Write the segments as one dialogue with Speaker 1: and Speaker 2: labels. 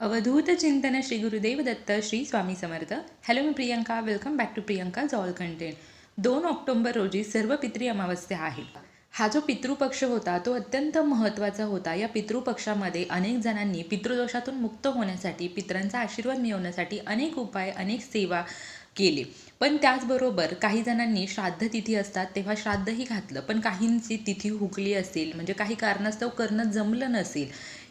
Speaker 1: अवधूत चिंतन Shri Gurudev Datta Shri Swami Samarth. Hello me Priyanka. Welcome back to Priyanka all content दोन ऑक्टोंबर रोजी सर्व पितृ अमावस्या आहे. हा जो पितृपक्ष होता तो अत्यंत महत्त्वाचा होता. या पितृपक्षामध्ये अनेक जणांनी पितृदोषातून मुक्त होण्यासाठी पितरांचा आशीर्वाद मिळवण्यासाठी अनेक उपाय अनेक सेवा केले. पण त्याचबरोबर काही जणांनी श्राद्ध तिथी असतात तेव्हा श्राद्धही घातलं. पण काहींची तिथी हुकली असेल म्हणजे काही कारणास्तव करणं जमलं नसेल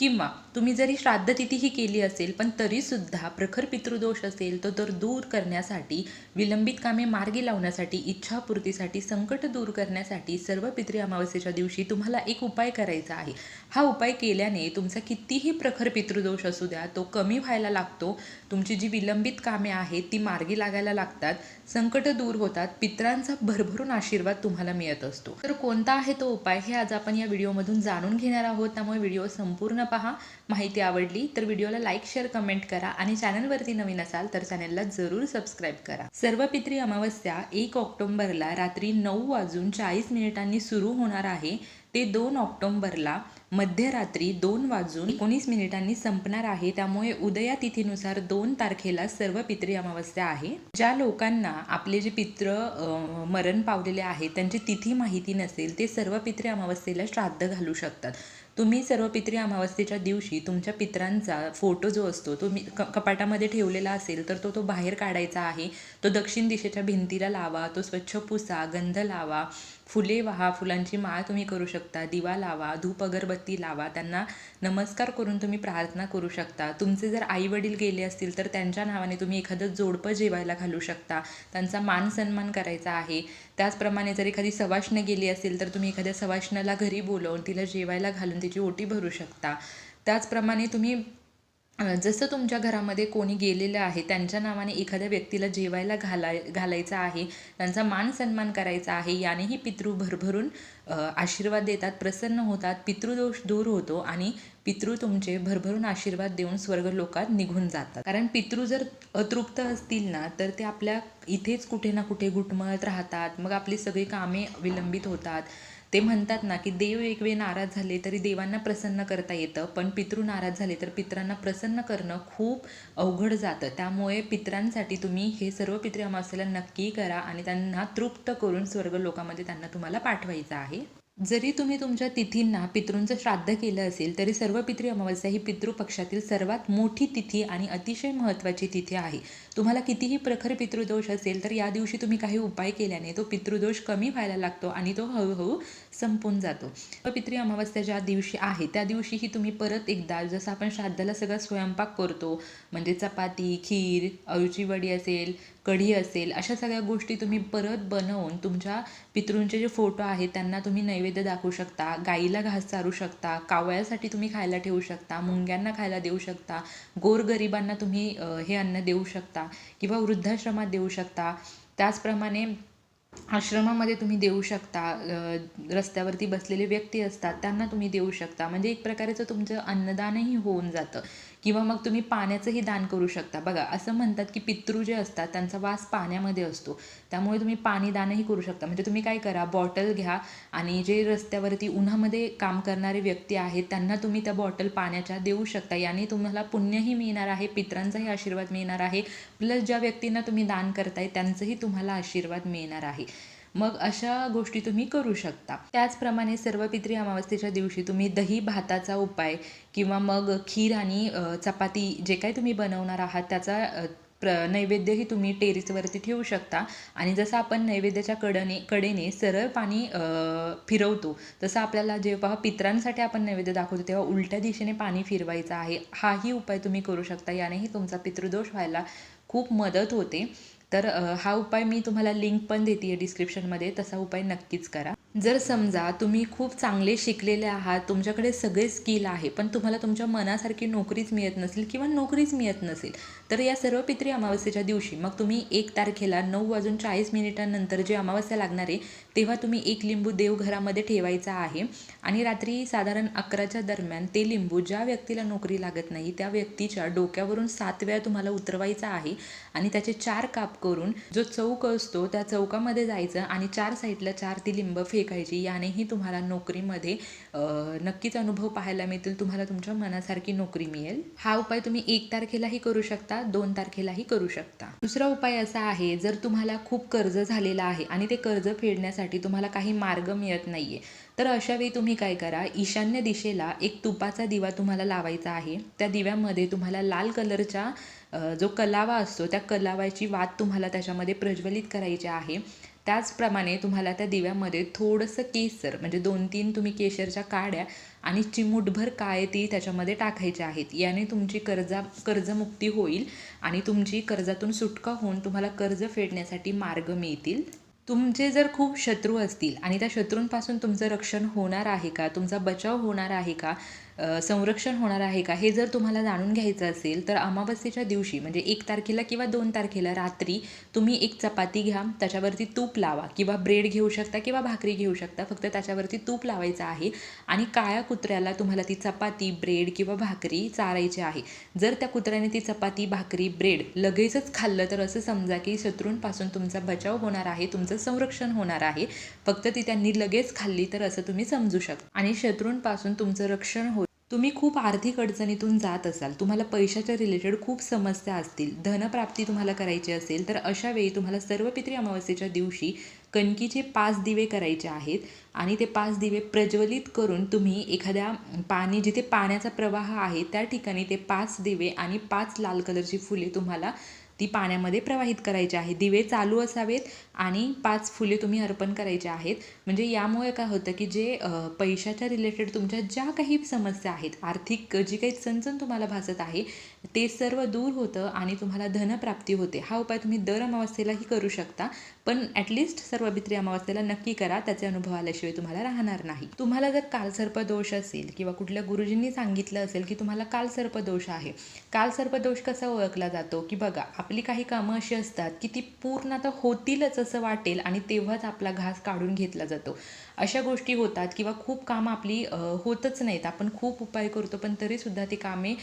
Speaker 1: किंवा तुम्ही जरी श्राद्ध तिथीही केली असेल पण तरीसुद्धा प्रखर पितृदोष असेल तो तर दूर करण्यासाठी विलंबित कामे मार्गी लावण्यासाठी इच्छापूर्तीसाठी संकट दूर करण्यासाठी सर्व पितृ अमावस्येच्या दिवशी तुम्हाला एक उपाय करायचा आहे. हा उपाय केल्याने तुमचा कितीही प्रखर पितृदोष असू द्या तो कमी व्हायला लागतो. तुमची जी विलंबित कामे आहेत ती मार्गी लागायला लागतात. संकट दूर होतात. पित्रांचा भरभरून आशीर्वाद तुम्हाला मिळत असतो. तर कोणता आहे तो उपाय? हे आज आपण या व्हिडिओमधून जाणून घेणार आहोत. त्यामुळे व्हिडिओ संपूर्ण पहा. माहिती आवडली तर व्हिडिओला लाईक शेअर कमेंट करा आणि चॅनलवरती नवीन असाल तर चॅनलला जरूर सबस्क्राईब करा. सर्व पित्री अमावस्या एक ऑक्टोंबरला रात्री नऊ वाजून चाळीस मिनिटांनी सुरू होणार आहे. ते दोन ऑक्टोंबरला मध्यरात्री दोन वाजून एकोणीस मिनिटांनी संपणार आहे. त्यामुळे उदया तिथीनुसार दोन तारखेला सर्व पितृ अमावस्या आहे. ज्या लोकांना आपले जे पित्र मरण पावलेले आहेत त्यांची तिथी माहिती नसेल ते सर्व पितृ अमावस्येला श्राद्ध घालू शकतात. तुम्ही सर्व पितरी अमावस्येच्या दिवशी तुमच्या पित्रांचा फोटो जो असतो तो मी क कपाटामध्ये ठेवलेला असेल तर तो तो बाहेर काढायचा आहे. तो दक्षिण दिशेच्या भिंतीला लावा तो स्वच्छ पुसा गंध लावा फुले वाहा फुलांची माळ तुम्ही करू शकता दिवा लावा धूप अगरबत्ती लावा त्यांना नमस्कार करून तुम्ही प्रार्थना करू शकता. तुमचे जर आई वडील गेले असतील तर त्यांच्या नावाने तुम्ही एखादं जोडपं जेवायला घालू शकता. त्यांचा मान सन्मान करायचा आहे. त्याचप्रमाणे जर एखादी सवाष्ण गेली असेल तर तुम्ही एखाद्या सवाष्णाला घरी बोलवून तिला जेवायला घालून तिची ओटी भरू शकता. त्याचप्रमाणे तुम्ही जसं तुमच्या घरामध्ये कोणी गेलेलं आहे त्यांच्या नावाने एखाद्या व्यक्तीला जेवायला घालाय घालायचं आहे त्यांचा मान सन्मान करायचा आहे यानेही पितृ भरभरून आशीर्वाद देतात प्रसन्न होतात पितृदोष दूर होतो आणि पितृ तुमचे भरभरून आशीर्वाद देऊन स्वर्ग लोकात निघून जातात. कारण पितृ जर अतृप्त असतील ना तर ते आपल्या इथेच कुठे ना कुठे घुटमळत राहतात मग आपली सगळी कामे विलंबित होतात. ते म्हणतात ना की देव एक वेळ नाराज झाले तरी देवांना प्रसन्न करता येतं पण पितृ नाराज झाले तर पित्रांना प्रसन्न करणं खूप अवघड जातं. त्यामुळे पित्रांसाठी तुम्ही हे सर्व पितृ अमावस्येला नक्की करा आणि त्यांना तृप्त करून स्वर्ग लोकामध्ये त्यांना तुम्हाला पाठवायचं आहे. जरी तुम्ही तुमच्या तिथींना पितृंचं श्राद्ध केलं असेल तरी सर्व पितृ अमावस्या ही पितृपक्षातील सर्वात मोठी तिथी आणि अतिशय महत्त्वाची तिथी आहे. तुम्हाला कितीही प्रखर पितृदोष असेल तर या दिवशी तुम्ही काही उपाय केल्याने तो पितृदोष कमी व्हायला लागतो आणि तो हळूहळू संपून जातो. पितृ अमावस्या ज्या दिवशी आहे त्या दिवशीही तुम्ही परत एकदा जसं आपण श्राद्धाला सगळा स्वयंपाक करतो म्हणजे चपाती खीर अळूची वडी असेल कढी असेल अशा सगळ्या गोष्टी तुम्ही परत बनवून तुमच्या पितृंचे जे फोटो आहेत त्यांना तुम्ही नैवेद्य दाखवू शकता गाईला घास चारू शकता कावळ्यासाठी तुम्ही खायला ठेवू शकता मुंग्यांना खायला देऊ शकता गोरगरिबांना तुम्ही हे अन्न देऊ शकता किंवा वृद्धाश्रमात देऊ शकता. त्याचप्रमाणे आश्रमामध्ये तुम्ही देऊ शकता रस्त्यावरती बसलेले व्यक्ती असतात त्यांना तुम्ही देऊ शकता. म्हणजे एक प्रकारेचं तुमचं अन्नदानही होऊन जातं. किंवा मग तुम्ही पाण्याचंही दान करू शकता. बघा असं म्हणतात की पितृ जे असतात त्यांचा वास पाण्यामध्ये असतो. त्यामुळे तुम्ही पाणी दानही करू शकता. म्हणजे तुम्ही काय करा बॉटल घ्या आणि जे रस्त्यावरती उन्हामध्ये काम करणारे व्यक्ती आहेत त्यांना तुम्ही त्या बॉटल पाण्याच्या देऊ शकता. याने तुम्हाला पुण्यही मिळणार आहे पित्रांचाही आशीर्वाद मिळणार आहे. प्लस ज्या व्यक्तींना तुम्ही दान करताय त्यांचंही तुम्हाला आशीर्वाद मिळणार आहे. मग अशा गोष्टी तुम्ही करू शकता. त्याचप्रमाणे सर्व पितरी अमावस्येच्या दिवशी तुम्ही दही भाताचा उपाय किंवा मग खीर आणि चपाती जे काही तुम्ही बनवणार आहात त्याचा प्र नैवेद्यही तुम्ही टेरेसवरती ठेवू शकता. आणि जसं आपण नैवेद्याच्या कडने कडेने सरळ पाणी फिरवतो तसं आपल्याला जेव्हा पित्रांसाठी आपण नैवेद्य दाखवतो तेव्हा उलट्या दिशेने पाणी फिरवायचं आहे. हाही उपाय तुम्ही करू शकता. यानेही तुमचा पितृदोष व्हायला खूप मदत होते. तर हा उपाय मी तुम्हाला लिंक पण देते आहे डिस्क्रिप्शनमध्ये तसा उपाय नक्कीच करा. जर समजा तुम्ही खूप चांगले शिकलेले आहात तुमच्याकडे सगळे स्किल आहे पण तुम्हाला तुमच्या मनासारखी नोकरीच मिळत नसेल किंवा नोकरीच मिळत नसेल तर या सर्व पितरी अमावस्येच्या दिवशी मग तुम्ही एक तारखेला नऊ वाजून चाळीस मिनिटांनंतर जी अमावस्या लागणार आहे तेव्हा तुम्ही एक लिंबू देवघरामध्ये ठेवायचा आहे. आणि रात्री साधारण अकराच्या दरम्यान ते लिंबू ज्या व्यक्तीला नोकरी लागत नाही त्या व्यक्तीच्या डोक्यावरून सात वेळा तुम्हाला उतरवायचा आहे. आणि त्याचे चार काप करून जो चौक असतो त्या चौकामध्ये जायचं आणि चार साईडला चार ती लिंब फेकायची. यानेही तुम्हाला नोकरीमध्ये नक्कीच अनुभव पाहायला मिळतील. तुम्हाला तुमच्या मनासारखी नोकरी मिळेल. हा उपाय तुम्ही एक तारखेलाही करू शकता. दोन तारखेलाही करू शकता. दुसरा उपाय असा आहे जर तुम्हाला खूप कर्ज झालेलं आहे आणि ते कर्ज फेडण्यासाठी तुम्हाला काही मार्ग मिळत नाहीये तर अशावेळी तुम्ही काय करा ईशान्य दिशेला एक तुपाचा दिवा तुम्हाला लावायचा आहे. त्या दिव्यामध्ये तुम्हाला लाल कलरच्या जो कलावा असतो त्या कलावाची वात तुम्हाला त्याच्यामध्ये प्रज्वलित करायची आहे. त्याचप्रमाणे तुम्हाला त्या दिव्यामध्ये थोडंसं केसर म्हणजे दोन तीन तुम्ही केशरच्या काड्या आणि चिमूटभर काय ती त्याच्यामध्ये टाकायचे आहेत. याने तुमची कर्जा कर्जमुक्ती होईल आणि तुमची कर्जातून सुटका होऊन तुम्हाला कर्ज फेडण्यासाठी मार्ग मिळतील. तुमचे जर खूप शत्रू असतील आणि त्या शत्रूंपासून तुमचं रक्षण होणार आहे का? तुमचा बचाव होणार आहे का? संरक्षण होणार आहे का? हे जर तुम्हाला जाणून घ्यायचं असेल तर अमावस्येच्या दिवशी म्हणजे एक तारखेला किंवा दोन तारखेला रात्री तुम्ही एक चपाती घ्या त्याच्यावरती तूप लावा. किंवा ब्रेड घेऊ शकता किंवा भाकरी घेऊ शकता फक्त त्याच्यावरती तूप लावायचं आहे. आणि काळ्या कुत्र्याला तुम्हाला ती चपाती ब्रेड किंवा भाकरी चारायची आहे. जर त्या कुत्र्याने ती चपाती भाकरी ब्रेड लगेचच खाल्लं तर असं समजा की शत्रूंपासून तुमचा बचाव होणार आहे तुमचं संरक्षण होणार आहे. फक्त ती त्यांनी लगेच खाल्ली तर असं तुम्ही समजू शकता. आणि शत्रूंपासून तुमचं रक्षण होईल. तुम्ही खूप आर्थिक अडचणीतून जात असाल तुम्हाला पैशाच्या रिलेटेड खूप समस्या असतील धनप्राप्ती तुम्हाला करायची असेल तर अशा वेळी तुम्हाला सर्वपित्री अमावस्येच्या दिवशी कणकीचे पाच दिवे करायचे आहेत आणि ते पाच दिवे प्रज्वलित करून तुम्ही एखाद्या पाणी जिथे पाण्याचा प्रवाह आहे त्या ठिकाणी ते पाच दिवे आणि पाच लाल कलरची फुले तुम्हाला ती पाण्यामध्ये प्रवाहित करायची आहे. दिवे चालू असावेत आणि पाच फुले तुम्ही अर्पण करायचे आहेत. म्हणजे यामुळे काय होतं की जे पैशाच्या रिलेटेड तुमच्या ज्या काही समस्या आहेत आर्थिक जी काही चणचण तुम्हाला भासत आहे ते सर्व दूर होतं आणि तुम्हाला धनप्राप्ती होते. हा उपाय तुम्ही दर अमावस्येलाही करू शकता पण ॲटलिस्ट सर्वभित्री अमावस्येला नक्की करा. त्याचे अनुभव आल्याशिवाय तुम्हाला राहणार नाही. तुम्हाला जर कालसर्प दोष असेल किंवा कुठल्या गुरुजींनी सांगितलं असेल की तुम्हाला कालसर्प दोष आहे. कालसर्प दोष कसा ओळखला जातो? की बघा आपली काही कामं अशी असतात की ती पूर्ण आता होतीलच असं वाटेल आणि तेव्हाच आपला घास काढून घेतला जातो. अशा गोष्टी होतात किंवा खूप कामं आपली होतच नाहीत. आपण खूप उपाय करतो पण तरीसुद्धा ती कामे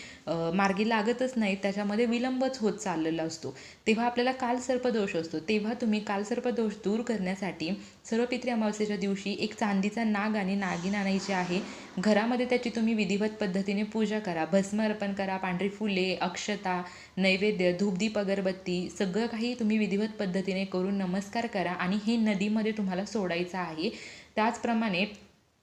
Speaker 1: मार्गी लागतच नाहीत. त्याच्यामध्ये विलंबच होत चाललेला असतो. तेव्हा आपल्याला कालसर्पदोष असतो. तेव्हा तुम्ही कालसर्पदोष दूर करण्यासाठी सर्वपित्री अमावस्येच्या दिवशी एक चांदीचा नाग आणि नागिन आणायची आहे. घरामध्ये त्याची तुम्ही विधिवत पद्धतीने पूजा करा. भस्म अर्पण करा पांढरी फुले अक्षता नैवेद्य धूपदीप अगरबत्ती सगळं काही तुम्ही विधिवत पद्धतीने करून नमस्कार करा आणि हे नदीमध्ये तुम्हाला सोडायचं आहे. त्याचप्रमाणे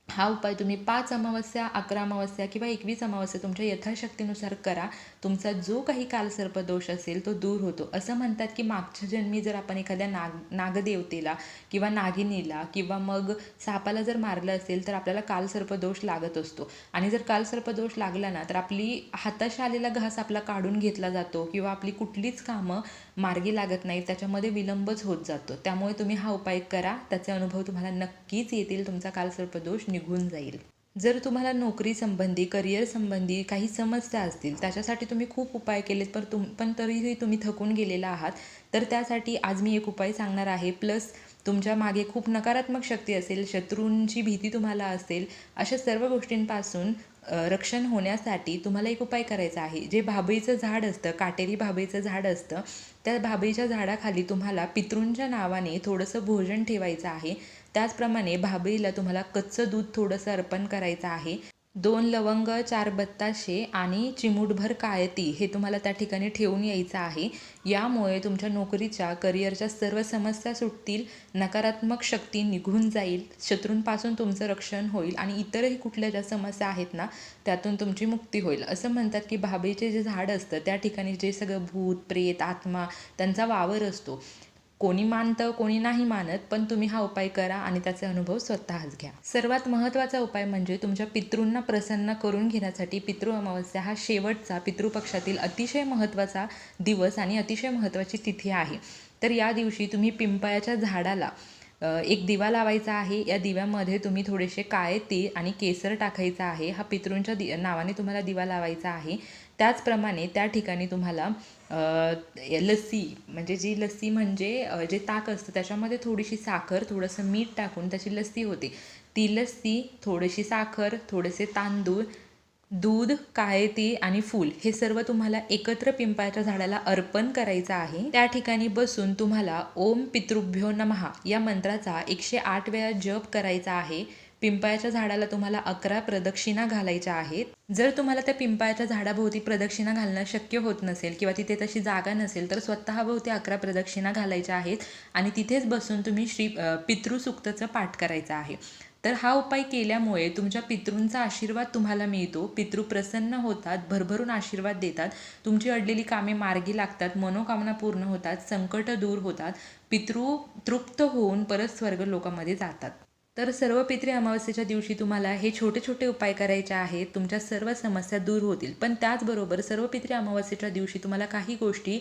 Speaker 1: हा उपाय तुम्ही पाच अमावस्या अकरा अमावस्या किंवा एकवीस अमावस्या तुमच्या यथाशक्तीनुसार करा. तुमचा जो काही कालसर्पदोष असेल तो दूर होतो. असं म्हणतात की मागच्या जन्मी जर आपण एखाद्या नाग नागदेवतेला किंवा नागिनीला किंवा मग सापाला जर मारलं असेल तर आपल्याला कालसर्पदोष लागत असतो. आणि जर कालसर्पदोष लागला ना तर आपली हाताशी आलेला घास आपला काढून घेतला जातो किंवा आपली कुठलीच कामं मार्गी लागत नाहीत. त्याच्यामध्ये विलंबच होत जातो. त्यामुळे तुम्ही हा उपाय करा. त्याचे अनुभव तुम्हाला नक्कीच येतील. तुमचा कालसर्पदोष निघून जाईल. जर तुम्हाला नोकरी संबंधी करिअर संबंधी काही समस्या असतील त्याच्यासाठी तुम्ही खूप उपाय केलेत पर तुम पण तरीही तुम्ही थकून गेलेला आहात तर त्यासाठी आज मी एक उपाय सांगणार आहे. प्लस तुमच्या मागे खूप नकारात्मक शक्ती असेल शत्रूंची भीती तुम्हाला असेल अशा सर्व गोष्टींपासून रक्षण होण्यासाठी तुम्हाला एक उपाय करायचा आहे. जे भाबईचं झाड असतं काटेरी भाबईचं झाड असतं त्या भाबईच्या झाडाखाली तुम्हाला पितृंच्या नावाने थोडंसं भोजन ठेवायचं आहे. त्याचप्रमाणे भाबईला तुम्हाला कच्चं दूध थोडंसं अर्पण करायचं आहे. दोन लवंग चार बत्ताशे आणि चिमूटभर कायती हे तुम्हाला त्या ठिकाणी ठेवून यायचं आहे. यामुळे तुमच्या नोकरीच्या करिअरच्या सर्व समस्या सुटतील नकारात्मक शक्ती निघून जाईल शत्रूंपासून तुमचं रक्षण होईल आणि इतरही कुठल्या ज्या समस्या आहेत ना त्यातून तुमची मुक्ती होईल. असं म्हणतात की भाबीचे जे झाड असतं त्या ठिकाणी जे सगळं भूत प्रेत आत्मा त्यांचा वावर असतो. कोणी मानतं कोणी नाही मानत पण तुम्ही हा उपाय करा आणि त्याचे अनुभव स्वतःच घ्या. सर्वात महत्त्वाचा उपाय म्हणजे तुमच्या पितृंना प्रसन्न करून घेण्यासाठी पितृ अमावस्या हा शेवटचा पितृपक्षातील अतिशय महत्त्वाचा दिवस आणि अतिशय महत्त्वाची तिथी आहे. तर या दिवशी तुम्ही पिंपळाच्या झाडाला एक दिवा लावायचा आहे. या दिव्यामध्ये तुम्ही थोडेसे काळे तीळ आणि केसर टाकायचा आहे. हा पितृंच्या दि नावाने तुम्हाला दिवा लावायचा आहे. त्याचप्रमाणे त्या ठिकाणी तुम्हाला लस्सी म्हणजे जी लस्सी म्हणजे जे ताक असतं त्याच्यामध्ये थोडीशी साखर थोडंसं मीठ टाकून त्याची लस्सी होते. ती लस्सी थोडीशी साखर थोडेसे तांदूळ दूध काळे तीळ आणि फूल हे सर्व तुम्हाला एकत्र पिंपळाच्या झाडाला अर्पण करायचं आहे. त्या ठिकाणी बसून तुम्हाला ओम पितृभ्यो नमहा या मंत्राचा एकशे आठ वेळा जप करायचा आहे. पिंपळाच्या झाडाला तुम्हाला अकरा प्रदक्षिणा घालायच्या आहेत. जर तुम्हाला त्या पिंपळाच्या झाडाभोवती प्रदक्षिणा घालणं शक्य होत नसेल किंवा तिथे तशी जागा नसेल तर स्वतःभोवती अकरा प्रदक्षिणा घालायच्या आहेत आणि तिथेच बसून तुम्ही श्री पितृसुक्तचं पितृसूक्तचं पाठ करायचं आहे. तर हा उपाय केल्यामुळे तुमच्या पितृंचा आशीर्वाद तुम्हाला मिळतो. पितृ प्रसन्न होतात भरभरून आशीर्वाद देतात. तुमची अडलेली कामे मार्गी लागतात मनोकामना पूर्ण होतात संकट दूर होतात. पितृ तृप्त होऊन परत स्वर्ग लोकांमध्ये जातात. तर सर्व पितृ अमावस्येच्या दिवशी तुम्हाला हे छोटे छोटे उपाय करायचे आहेत. तुमच्या सर्व समस्या दूर होतील. पण त्याचबरोबर सर्व पितृ अमावस्येच्या दिवशी तुम्हाला काही गोष्टी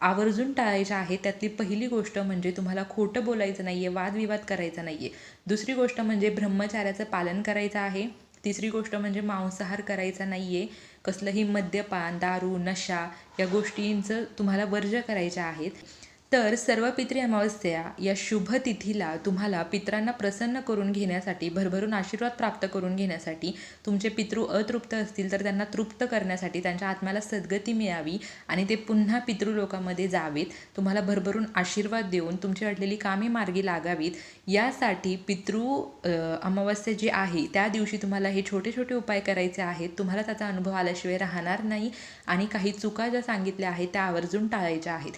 Speaker 1: आवर्जून टाळायच्या आहेत. त्यातली पहिली गोष्ट म्हणजे तुम्हाला खोटं बोलायचं नाही आहे वादविवाद करायचा नाही आहे दुसरी गोष्ट म्हणजे ब्रह्मचार्याचं पालन करायचं आहे. तिसरी गोष्ट म्हणजे मांसाहार करायचा नाही आहे कसलंही मद्यपान दारू नशा या गोष्टींचं तुम्हाला वर्ज्य करायच्या आहेत तर सर्व पितृ अमावस्या या शुभ तिथीला तुम्हाला पित्रांना प्रसन्न करून घेण्यासाठी भरभरून आशीर्वाद प्राप्त करून घेण्यासाठी तुमचे पितृ अतृप्त असतील तर त्यांना तृप्त करण्यासाठी त्यांच्या आत्म्याला सद्गती मिळावी आणि ते पुन्हा पितृलोकामध्ये जावेत. तुम्हाला भरभरून आशीर्वाद देऊन तुमची अडलेली कामे मार्गी लागावीत. यासाठी पितृ अमावस्या जी आहे त्या दिवशी तुम्हाला हे छोटे छोटे उपाय करायचे आहेत. तुम्हाला त्याचा अनुभव आल्याशिवाय राहणार नाही आणि काही चुका ज्या सांगितल्या आहेत त्या आवर्जून टाळायच्या आहेत.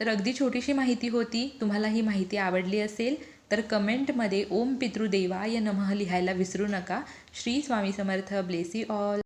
Speaker 1: तर अगदी छोटीशी माहिती होती. तुम्हाला ही माहिती आवडली असेल तर कमेंटमध्ये ओम पितृदेवाय नमः लिहायला विसरू नका. श्री स्वामी समर्थ. ब्लेसी ऑल.